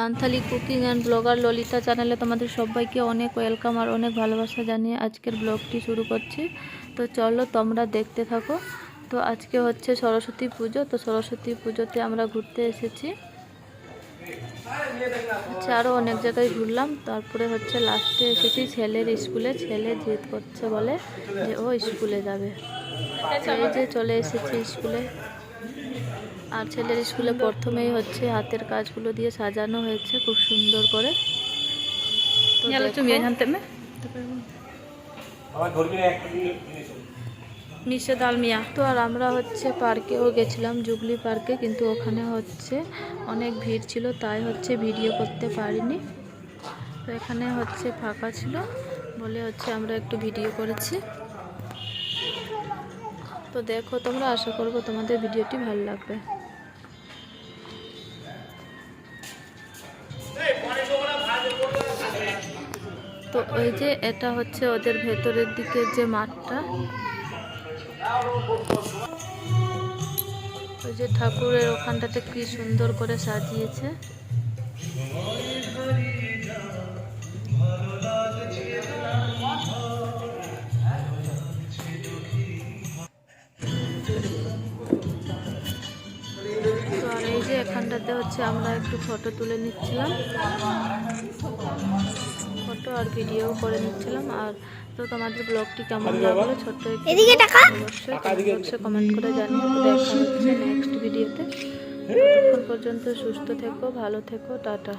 Santhali cooking and blogger Lalita চ্যানেলে তোমাদের সবাইকে অনেক ওয়েলকাম আর অনেক ভালোবাসা জানিয়ে আজকের ব্লগটি শুরু করছি। তো চলো তোমরা দেখতে থাকো। তো আজকে হচ্ছে সরস্বতী পুজো, তো সরস্বতী পুজোতে আমরা ঘুরতে এসেছি। আচ্ছা আরও অনেক জায়গায় ঘুরলাম। তারপরে হচ্ছে লাস্টে এসেছি ছেলের স্কুলে। ছেলে জিদ করছে বলে যে ও স্কুলে যাবে। এই যে চলে এসেছি স্কুলে। আর ছেলের স্কুলে প্রথমেই হচ্ছে হাতের কাজগুলো দিয়ে সাজানো হয়েছে খুব সুন্দর করে। তো দেখো। আমার ধরবি না একটা দিন জিনিস মিশে ডালমিয়া তো আর আমরা হচ্ছে পার্কেও গেছিলাম জুবলি পার্কে কিন্তু ওখানে হচ্ছে অনেক ভিড় ছিল তাই হচ্ছে ভিডিও করতে পারিনি। তো এখানে হচ্ছে ফাঁকা ছিল বলে হচ্ছে আমরা একটু ভিডিও করেছি। তো দেখো তোমরা আশা করব তোমাদের ভিডিওটি ভালো লাগবে। তো ওই যে এটা হচ্ছে ওদের ভেতরের দিকে যে মাঠটা। ওই যে ঠাকুরের ওখানটাতে কি সুন্দর করে সাজিয়েছে। যে এখানটাতে হচ্ছে আমরা একটু ফটো তুলে নিচ্ছিলাম। ফটো আর ভিডিও করে নিচ্ছিলাম। আর তো তোমাদের ব্লগটি কেমন লাগল? ছোট্ট এদিকে। অবশ্যই কমেন্ট করে জানিয়ে তো দেখা হচ্ছে নেক্সট ভিডিওতে ততক্ষণ পর্যন্ত সুস্থ থেকো ভালো থেকো টাটা।